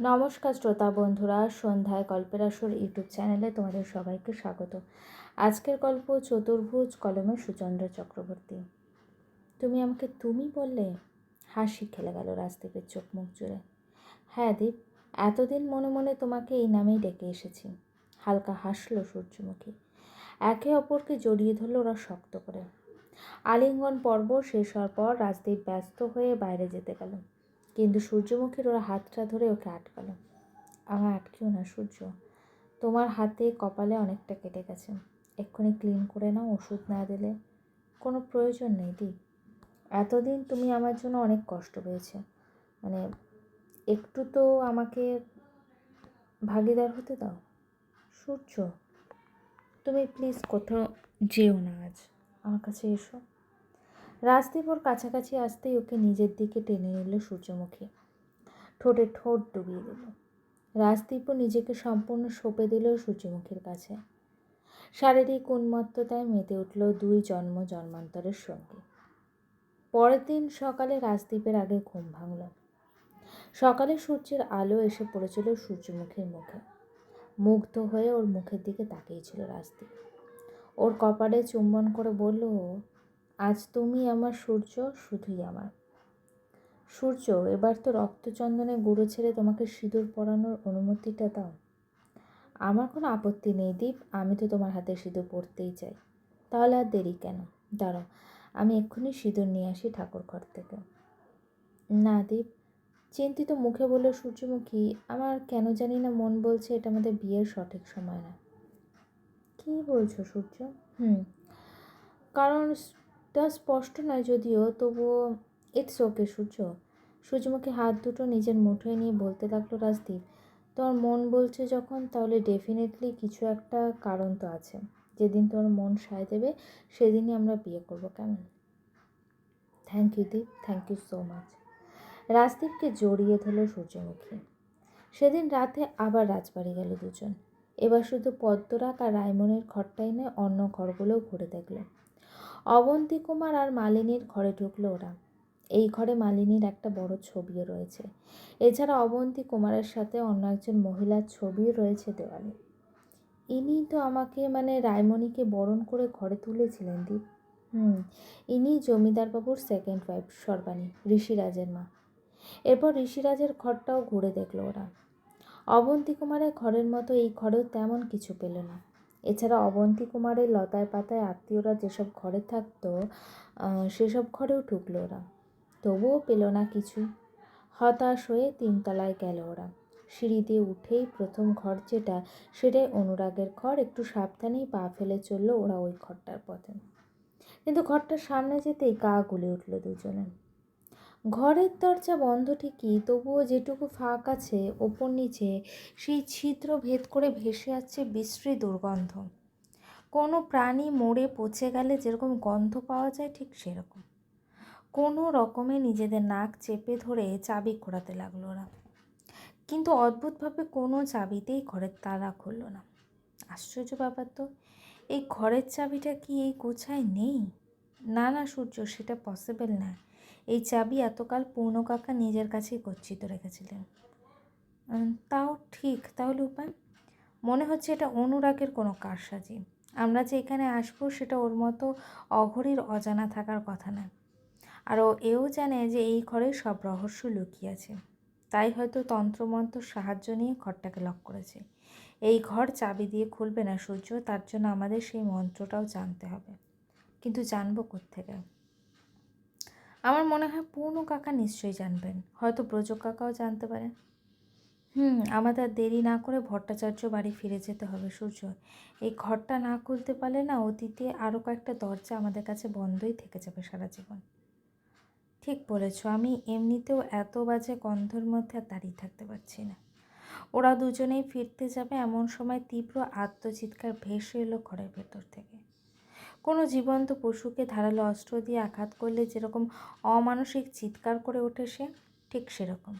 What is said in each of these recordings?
নমস্কার শ্রোতা বন্ধুরা, সন্ধ্যায় গল্পের আসর ইউটিউব চ্যানেলে তোমাদের সবাইকে স্বাগত। আজকের গল্প চতুর্ভুজ কলমের সুচন্দ্র চক্রবর্তী। তুমি আমাকে তুমি বললে? হাসি খেলে গেল রাজদীপের চোখ মুখ জুড়ে। হ্যাঁ দীপ, এতদিন মনে মনে তোমাকে এই নামেই ডেকে এসেছি। হালকা হাসলো সূর্যমুখী। একে অপরকে জড়িয়ে ধরলো ওরা শক্ত করে। আলিঙ্গন পর্ব শেষ হওয়ার পর রাজদীপ ব্যস্ত হয়ে বাইরে যেতে গেল। কিন্তু সূর্যমুখীর ওরা হাতটা ধরে ওকে আটকালো। আমার আটকেও না সূর্য। তোমার হাতে কপালে অনেকটা কেটে গেছে। এক্ষুনি ক্লিন করে নাও, ওষুধ না দিলে কোনো প্রয়োজন নেই, দি। এতদিন তুমি আমার জন্য অনেক কষ্ট পেয়েছে। মানে একটু তো আমাকে ভাগিদার হতে দাও। সূর্য, তুমি প্লিজ কোথাও যেও না আজ। আমার কাছে এসো। রাজদীপ কাছাকাছি আসতেই ওকে নিজের দিকে টেনে নিল সূর্যমুখী। ঠোঁটে ঠোঁট ডুবিয়ে দিল। রাজদীপও নিজেকে সম্পূর্ণ সঁপে দিল সূর্যমুখীর কাছে। শারীরিক উন্মত্ততায় মেতে উঠল দুই জন্ম জন্মান্তরের সঙ্গে। পরের দিন সকালে রাজদীপের আগে ঘুম ভাঙল। সকালে সূর্যের আলো এসে পড়েছিল সূর্যমুখীর মুখে। মুগ্ধ হয়ে ওর মুখের দিকে তাকিয়েছিল রাজদীপ। ওর কপালে চুম্বন করে বলল আজ তুমি আমার সূর্য, শুধুই আমার। সূর্য, এবার তো রক্তচন্দনে গুঁড়ো ছেড়ে তোমাকে সিঁদুর পরানোর অনুমতিটা দাও। আমার কোনো আপত্তি নেই, দীপ। আমি তো তোমার হাতে সিঁদুর পরতেই চাই। তাহলে আর দেরি কেন? দাঁড়াও, আমি এক্ষুনি সিঁদুর নিয়ে আসি ঠাকুর ঘর থেকে। না, দীপ। চিন্তিত মুখে বলল, সূর্যমুখী, আমার কেন জানি না মন বলছে, এটা আমাদের বিয়ের সঠিক সময় না। কী বলছো সূর্য? হুম। কারণ তা স্পষ্ট নয় যদিও, তবুও ইটস ওকে, সূর্য। সূর্যমুখী হাত দুটো নিজের মুঠোয় নিয়ে বলতে লাগল, রাজদীপ, তোর মন বলছে যখন, তাহলে ডেফিনেটলি কিছু একটা কারণ তো আছে। যেদিন তোর মন সায় দেবে, সেদিনই আমরা বিয়ে করব, কেমন? Thank you Deep thank you so much রাজদীপকে জড়িয়ে ধরল সূর্যমুখী। সেদিন রাতে আবার রাজবাড়ি গেল দুজন। এবার শুধু পদ্মরাগ আর রায়মনের ঘরটাই নয়, অন্য ঘরগুলোও ঘুরে দেখল। অবন্তী কুমার আর মালিনীর ঘরে ঢুকলো ওরা। এই ঘরে মালিনীর একটা বড় ছবিও রয়েছে। এছাড়া অবন্তী কুমারের সাথে অন্য একজন মহিলার ছবিও রয়েছে দেওয়ালে। ইনি তো আমাকে মানে রায়মণিকে বরণ করে ঘরে তুলেছিলেন, দীপ। হুম, ইনি জমিদারবাবুর সেকেন্ড ওয়াইফ সর্বাণী, ঋষিরাজের মা। এরপর ঋষিরাজের ঘরটাও ঘুরে দেখল ওরা। অবন্তী কুমারের ঘরের মতো এই ঘরেও তেমন কিছু পেল না। এছাড়া অবন্তী কুমারের লতায় পাতায় আত্মীয়রা যেসব ঘরে থাকতো সেসব ঘরেও ঢুকলো ওরা। তবুও পেল না কিছু। হতাশ হয়ে তিনতলায় গেল ওরা। সিঁড়ি দিয়ে উঠেই প্রথম ঘর যেটা, সেটাই অনুরাগের ঘর। একটু সাবধানেই পা ফেলে চলল ওরা ওই ঘরটার পথে। কিন্তু ঘরটার সামনে যেতেই গা গুলে উঠল দুজনে ঘরের দরজা বন্ধ ঠিকই, তবুও যেটুকু ফাঁক আছে ওপর নিচে, সেই ছিদ্র ভেদ করে ভেসে আসছে বিশ্রী দুর্গন্ধ। কোনো প্রাণী মরে পচে গেলে যেরকম গন্ধ পাওয়া যায় ঠিক সেরকম। কোনো রকমে নিজেদের নাক চেপে ধরে চাবি ঘোরাতে লাগল ওরা। কিন্তু অদ্ভুতভাবে কোনো চাবিতেই ঘরের তালা খুললো না। আশ্চর্য ব্যাপার তো, এই ঘরের চাবিটা কি এই গোছায় নেই? না না, সূর্য, সেটা পসিবল না। এই চাবি এতকাল পূর্ণ কাকা নিজের কাছেই গচ্ছিত রেখেছিলেন। তাও ঠিক। তাহলে উপায়? মনে হচ্ছে এটা অনুরাগের কোনো কারসাজি। আমরা যে এখানে আসব, সেটা ওর মতো অঘরীর অজানা থাকার কথা না। আর ও এও জানে যে এই ঘরে সব রহস্য লুকিয়ে আছে। তাই হয়তো তন্ত্রমন্ত্র সাহায্য নিয়ে ঘরটাকে লক করেছে। এই ঘর চাবি দিয়ে খুলবে না সূর্য, তার জন্য আমাদের সেই মন্ত্রটাও জানতে হবে। কিন্তু জানব কোত্থেকে। আমার মনে হয় পূর্ণ কাকা নিশ্চয়ই জানবেন। হয়তো ব্রজ কাকাও জানতে পারেন হুম, আমাদের দেরি না করে ভট্টাচার্য বাড়ি ফিরে যেতে হবে, সূর্য। এই ঘরটা না খুলতে পারলে না অতীতে আরও কয়েকটা দরজা আমাদের কাছে বন্ধই থেকে যাবে সারা জীবন। ঠিক বলেছ, আমি এমনিতেও এত বাজে গন্ধর মধ্যে আর দাঁড়িয়ে থাকতে পারছি না। ওরা দুজনেই ফিরতে যাবে এমন সময় তীব্র আত্মচিৎকার ভেসে এলো ঘরের ভেতর থেকে। কোনো জীবন্ত পশুকে ধারালো অস্ত্র দিয়ে আঘাত করলে যেরকম অমানসিক চিৎকার করে ওঠে সে, ঠিক সেরকম।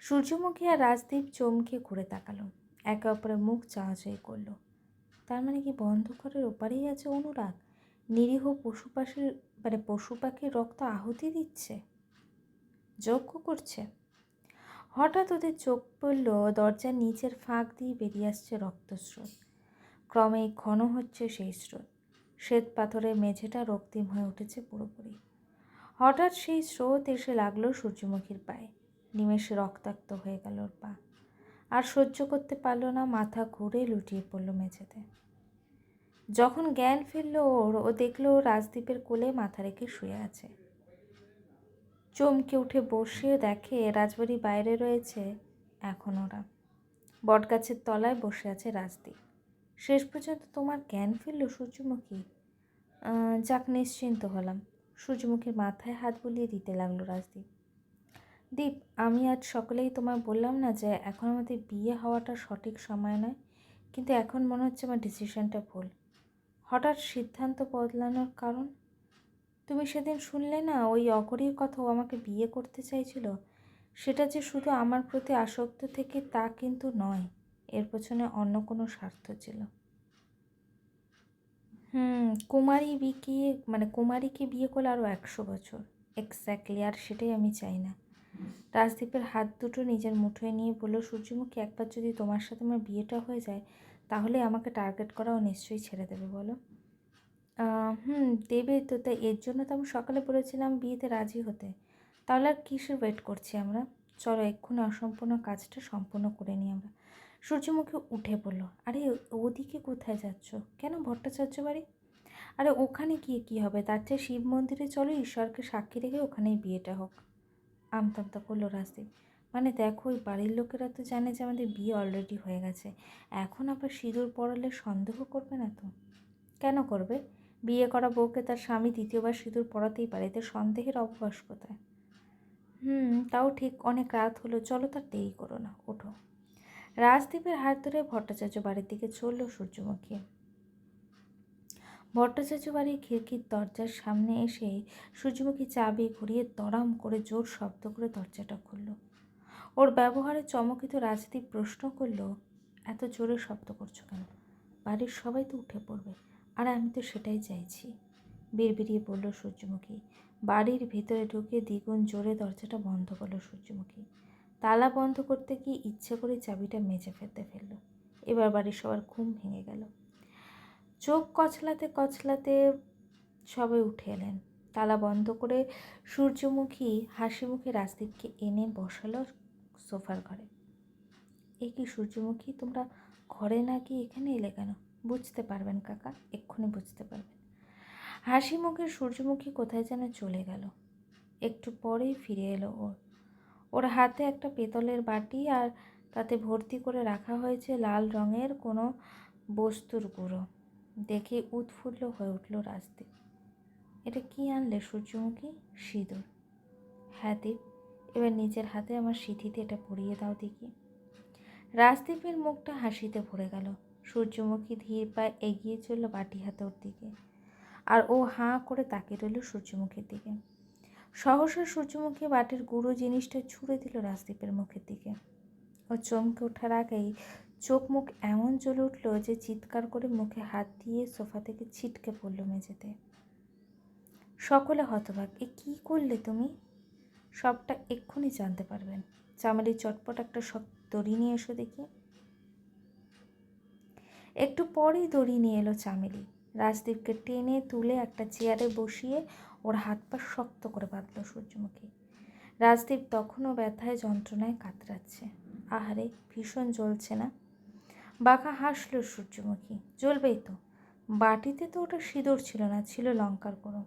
সূর্যমুখী আর রাজদীপ চমকে ঘুরে তাকালো। একে অপরের মুখ চাওয়াচাই করল। তার মানে কি বন্ধ ঘরের ওপারেই আছে অনুরাগ? নিরীহ পশু পাখির মানে পশু পাখির রক্ত আহুতি দিচ্ছে? যজ্ঞ করছে? হঠাৎ ওদের চোখ পড়ল দরজার নিচের ফাঁক দিয়ে বেরিয়ে আসছে রক্তস্রোত। ক্রমেই ঘন হচ্ছে সেই স্রোত। শ্বেত পাথরের মেঝেটা রক্তিম হয়ে উঠেছে পুরোপুরি। হঠাৎ সেই স্রোত এসে লাগল সূর্যমুখীর পায়ে। নিমেষে রক্তাক্ত হয়ে গেল ওর পা। আর সহ্য করতে পারল না, মাথা ঘুরে লুটিয়ে পড়ল মেঝেতে। যখন জ্ঞান ফিরল ওর, ও দেখল রাজদ্বীপের কোলে মাথা রেখে শুয়ে আছে। চমকে উঠে বসে দেখে রাজবাড়ি বাইরে রয়েছে এখন ওরা। বটগাছের তলায় বসে আছে রাজদ্বীপ শেষ পর্যন্ত তোমার জ্ঞান ফিরল সূর্যমুখী যাক, নিশ্চিন্ত হলাম। সূর্যমুখীর মাথায় হাত বুলিয়ে দিতে লাগল রাজদীপ। দীপ, আমি আজ সকালেই তোমায় বললাম না যে এখন আমাদের বিয়ে হওয়াটা সঠিক সময় নয়, কিন্তু এখন মনে হচ্ছে আমার ডিসিশনটা ভুল। হঠাৎ সিদ্ধান্ত বদলানোর কারণ? তুমি সেদিন শুনলে না ওই অগরীর কথা ও আমাকে বিয়ে করতে চাইছিল? সেটা যে শুধু আমার প্রতি আসক্ত থেকে তা কিন্তু নয়, এর পেছনে অন্য কোনো স্বার্থ ছিল। হুম, কুমারী বিয়ে মানে কুমারীকে বিয়ে করলে আরও একশো বছর। এক্স্যাক্টলি আর সেটাই আমি চাই না। রাজদীপের হাত দুটো নিজের মুঠোয় নিয়ে বলল, সূর্যমুখী, একবার যদি তোমার সাথে আমার বিয়েটা হয়ে যায়, তাহলে আমাকে টার্গেট করাও নিশ্চয়ই ছেড়ে দেবে, বলো। হুম, দেবে তো, তাই এর জন্য তো আমি সকালে বলেছিলাম বিয়েতে রাজি হতে। তাহলে আর কিসের ওয়েট করছি আমরা? চলো, এক্ষুনি অসম্পূর্ণ কাজটা সম্পূর্ণ করে নিই আমরা। সূর্যমুখী উঠে পড়ল। আরে, ওদিকে কোথায় যাচ্ছ? কেন ভট্টাচার্য বাড়ি? আরে, ওখানে গিয়ে কী হবে? তার চেয়ে শিব মন্দিরে চলো, ঈশ্বরকে সাক্ষী রেখে ওখানেই বিয়েটা হোক। আমতামতা করল রাজদীপ। মানে দেখো, ওই বাড়ির লোকেরা তো জানে যে আমাদের বিয়ে অলরেডি হয়ে গেছে। এখন আবার সিঁদুর পড়ালে সন্দেহ করবে না তো? কেন করবে? বিয়ে করা বউকে তার স্বামী দ্বিতীয়বার সিঁদুর পড়াতেই পারে, এতে সন্দেহের অভ্যাস কোথায়? হুম, তাও ঠিক, অনেক রাত হলো, চলো তার দেরি করো না, ওঠো। রাজদীপের হাত ধরে ভট্টাচার্য বাড়ির দিকে চলল সূর্যমুখী। ভট্টাচার্য বাড়ির খিড়কির দরজার সামনে এসে সূর্যমুখী চাবি ঘুরিয়ে তরাম করে জোর শব্দ করে দরজাটা খুলল। ওর ব্যবহারে চমকিত রাজদীপ প্রশ্ন করল, এত জোরে শব্দ করছ কেন? বাড়ির সবাই তো উঠে পড়বে, আর আমি তো সেটাই চাইছি। বিড়বিড়িয়ে বলল সূর্যমুখী। বাড়ির ভিতরে ঢুকে দ্বিগুণ জোরে দরজাটা বন্ধ করল সূর্যমুখী। তালা বন্ধ করতে গিয়ে ইচ্ছে করে চাবিটা মেজে ফেলতে ফেলল। এবার বাড়ির সবার ঘুম ভেঙে গেল। চোখ কচলাতে কচলাতে সবাই উঠে এলেন। তালা বন্ধ করে সূর্যমুখী হাসি মুখে রাজদীপকে এনে বসালো সোফার ঘরে। এ কি সূর্যমুখী, তোমরা ঘরে না গিয়ে এখানে এলে কেন? বুঝতে পারবেন কাকা, এক্ষুনি বুঝতে পারবেন। হাসি মুখে সূর্যমুখী কোথায় যেন চলে গেল। একটু পরেই ফিরে এলো ওর। ওর হাতে একটা পেতলের বাটি আর তাতে ভর্তি করে রাখা হয়েছে লাল রঙের কোনো বস্তুর গুঁড়ো। দেখে উৎফুল্ল হয়ে উঠল রাজদীপ। এটা কি আনলে সূর্যমুখী? সিঁদুর। হ্যাঁ দীপ, এবার নিজের হাতে আমার সিঁথিতে এটা পরিয়ে দাও দেখি। রাজদীপের মুখটা হাসিতে ভরে গেল। সূর্যমুখী ধীর পায়ে এগিয়ে চলল বাটি হাতে ওর দিকে। আর ও হাঁ করে তাকিয়ে রইল সূর্যমুখীর দিকে। সহসা সূর্যমুখী বাটির গুঁড়ো জিনিসটা ছুঁড়ে দিল রাজদীপের মুখের দিকে। ও চমকে ওঠার আগেই চোখ মুখ এমন জ্বলে উঠল যে চিৎকার করে মুখে হাত দিয়ে সোফা থেকে ছিটকে পড়ল মেঝেতে। সকলে হতবাক, এ কী করলে তুমি? সবটা এক্ষুনি জানতে পারবেন। চামেলির চটপট একটা সব দড়ি নিয়ে এসো দেখি। একটু পরেই দড়ি নিয়ে এলো চামেলি। রাজদীপকে টেনে তুলে একটা চেয়ারে বসিয়ে ওর হাত পা শক্ত করে বাঁধল সূর্যমুখী। রাজদীপ তখনও ব্যথায়, যন্ত্রণায় কাতরাচ্ছে। আহারে, ভীষণ জ্বলছে না? বাঁকা হাসল সূর্যমুখী। জ্বলবেই তো। বাটিতে তো ওটা সিঁদুর ছিল না, ছিল লঙ্কার গুঁড়ো।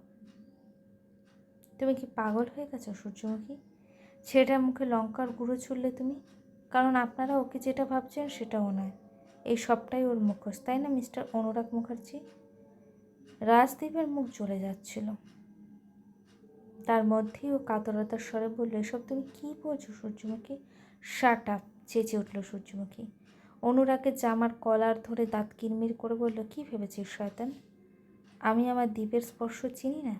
তুমি কি পাগল হয়ে গেছো সূর্যমুখী? ছেলেটার মুখে লঙ্কার গুঁড়ো ছুড়লে তুমি? কারণ আপনারা ওকে যেটা ভাবছেন সেটাও নয়। এই সবটাই ওর মুখোশ, তাই না মিস্টার অনুরাগ মুখার্জি? রাজদীপের মুখ জ্বলে যাচ্ছিল। তার মধ্যেই ও কাতরতার স্বরে বলল, এসব তুমি কী বলছো সূর্যমুখী? শাট আপ চেঁচে উঠল সূর্যমুখী। অনুরাগের জামার কলার ধরে দাঁত কিরমির করে বলল, কী ভেবেছিস, শয়তান? আমি আমার দ্বীপের স্পর্শ চিনি না?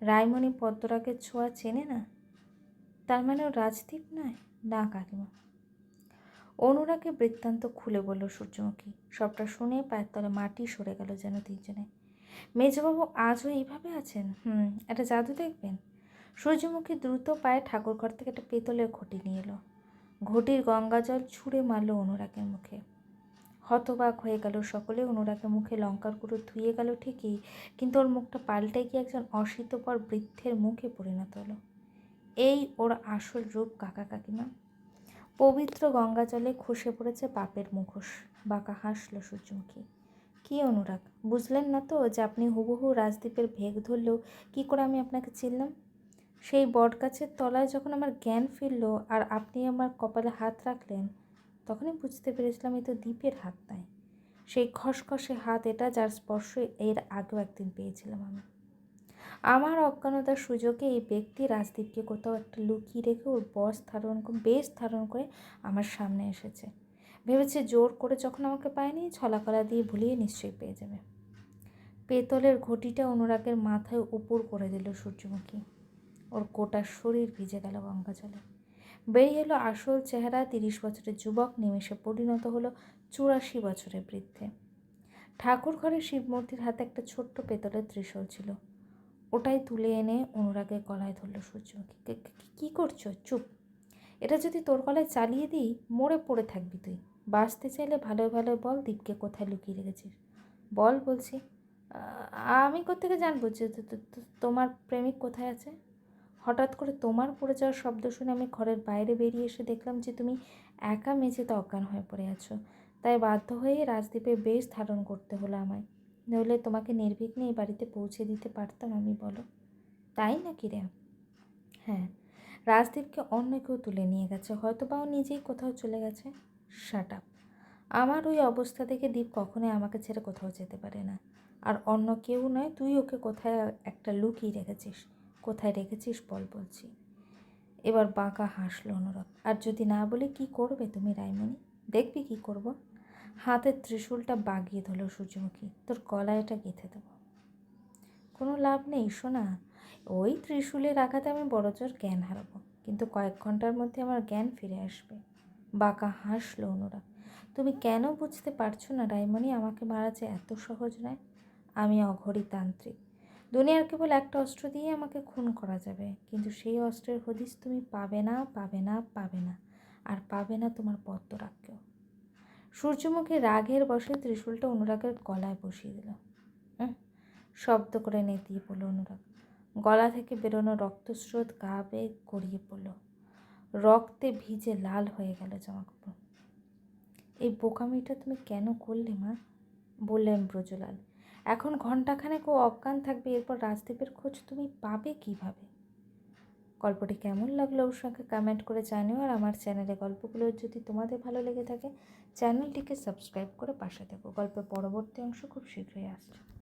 রায়মণি পদ্মরাগের ছোঁয়া চেনে না? তার মানে ও রাজদীপ নয়? না, কাকিমা। অনুরাগে বৃত্তান্ত খুলে বলল সূর্যমুখী। সবটা শুনে পায়ের তলে মাটি সরে গেল যেন তিনজনে। মেজবাবু আজও এইভাবে আছেন? হুম, একটা জাদু দেখবেন? সূর্যমুখী দ্রুত পায়ে ঠাকুর ঘর থেকে একটা পেতলের ঘটি নিয়ে এলো। ঘটির গঙ্গা জল ছুঁড়ে মারল অনুরাগের মুখে। হতবাক হয়ে গেল সকলে, অনুরাগের মুখে লঙ্কার গুঁড়ো ধুয়ে গেল ঠিকই, কিন্তু ওর মুখটা পাল্টে গিয়ে একজন অশীতপর বৃদ্ধের মুখে পরিণত হলো। এই ওর আসল রূপ কাকা কাকিমা। পবিত্র গঙ্গা জলে খসে পড়েছে পাপের মুখোশ, বাঁকা হাসলো সূর্যমুখী। কী অনুরাগ? বুঝলেন না তো যে আপনি হুবহু রাজদ্বীপের ভেগ ধরলেও কী করে আমি আপনাকে চিনলাম? সেই বটগাছের তলায় যখন আমার জ্ঞান ফিরল আর আপনি আমার কপালে হাত রাখলেন, তখনই বুঝতে পেরেছিলাম এই তো দ্বীপের হাত নাই সেই খসখসে হাত এটা যার স্পর্শ এর আগেও একদিন পেয়েছিলাম আমি। আমার অজ্ঞানতার সুযোগে এই ব্যক্তি রাজদীপকে কোথাও একটা লুকিয়ে রেখে ওর বস ধারণ বেশ ধারণ করে আমার সামনে এসেছে। ভেবেছে জোর করে যখন আমাকে পায়নি, ছলাকলা দিয়ে ভুলিয়ে নিশ্চয়ই পেয়ে যাবে। পেতলের ঘটিটা অনুরাগের মাথায় উপর করে দিল সূর্যমুখী। ওর গোটা শরীর ভিজে গেল গঙ্গা জলে। বেরিয়ে এলো আসল চেহারা তিরিশ বছরের যুবক, নিমেষে পরিণত হলো চুরাশি বছরের বৃদ্ধে। ঠাকুর ঘরে শিবমূর্তির হাতে একটা ছোট্ট পেতলের ত্রিশূল ছিল। ওটাই তুলে এনে অনুরাগের গলায় ধরল সূর্যমুখী। "কে- করছ? চুপ। এটা যদি তোর গলায় চালিয়ে দিই, মরে পড়ে থাকবি তুই। বাঁচতে চাইলে ভালো ভালো বল দীপকে কোথায় লুকিয়ে রেখেছিস? বল বলছি, "আ- আমি কোথেকে জানব যে তোমার প্রেমিক কোথায় আছে? হঠাৎ করে তোমার পড়ে যাওয়ার শব্দ শুনে আমি ঘরের বাইরে বেরিয়ে এসে দেখলাম যে তুমি একা মেঝেতে অজ্ঞান হয়ে পড়ে আছো। তাই বাধ্য হয়ে রাজদ্বীপে বেশ ধারণ করতে হলো আমায়। নইলে তোমাকে নির্বিঘ্নে এই বাড়িতে পৌঁছে দিতে পারতাম আমি, বলো। তাই নাকি রে? হ্যাঁ রাজদীপকে অন্য কেউ তুলে নিয়ে গেছে। হয়তো বা ও নিজেই কোথাও চলে গেছে। শাট আপ আমার ওই অবস্থা থেকে দীপ কখনোই আমাকে ছেড়ে কোথাও যেতে পারে না। আর অন্য কেউ নয়, তুই ওকে কোথায় একটা লুকিয়ে রেখেছিস? কোথায় রেখেছিস বল বলছি। এবার বাঁকা হাসলো অনুরাগ। আর যদি না বলে, কি করবে তুমি রায়মণি দেখবি কি করব? হাতের ত্রিশূলটা বাগিয়ে ধরলো সূর্যমুখী। তোর গলায় এটা গেঁথে দেবো। কোনো লাভ নেই, শোনা। ওই ত্রিশূলের আঘাতে আমি বড়জোর জ্ঞান হারাবো। কিন্তু কয়েক ঘণ্টার মধ্যে আমার জ্ঞান ফিরে আসবে। বাঁকা হাসলো অনুরাগ তুমি কেন বুঝতে পারছ না রায়মণি আমাকে মারা যে এত সহজ নয়? আমি অঘরী তান্ত্রিক। দুনিয়ার কেবল একটা অস্ত্র দিয়ে আমাকে খুন করা যাবে। কিন্তু সেই অস্ত্রের হদিস তুমি পাবে না পাবে না পাবে না। আর পাবে না তোমার পদ্মরাগকেও সূর্যমুখী রাগের বসে ত্রিশূলটা অনুরাগের গলায় বসিয়ে দিল। শব্দ করে নেতিয়ে পড়ল অনুরাগ। গলা থেকে বেরোনো রক্তস্রোত গা বেয়ে গড়িয়ে পড়ল। রক্তে ভিজে লাল হয়ে গেল জামাকাপড়। এই বোকামিটা তুমি কেন করলে, মা? বললেন ব্রজলাল। এখন ঘন্টাখানেক ও অজ্ঞান থাকবে, এরপর রাজদীপের খোঁজ তুমি পাবে কীভাবে? গল্পটি কেমন লাগল ওর সঙ্গে কমেন্ট করে জানিও, আর আমার চ্যানেলে গল্পগুলো যদি তোমাদের ভালো লেগে থাকে চ্যানেলটিকে সাবস্ক্রাইব করে পাশে থেকো। গল্পের পরবর্তী অংশ খুব শীঘ্রই আসছে।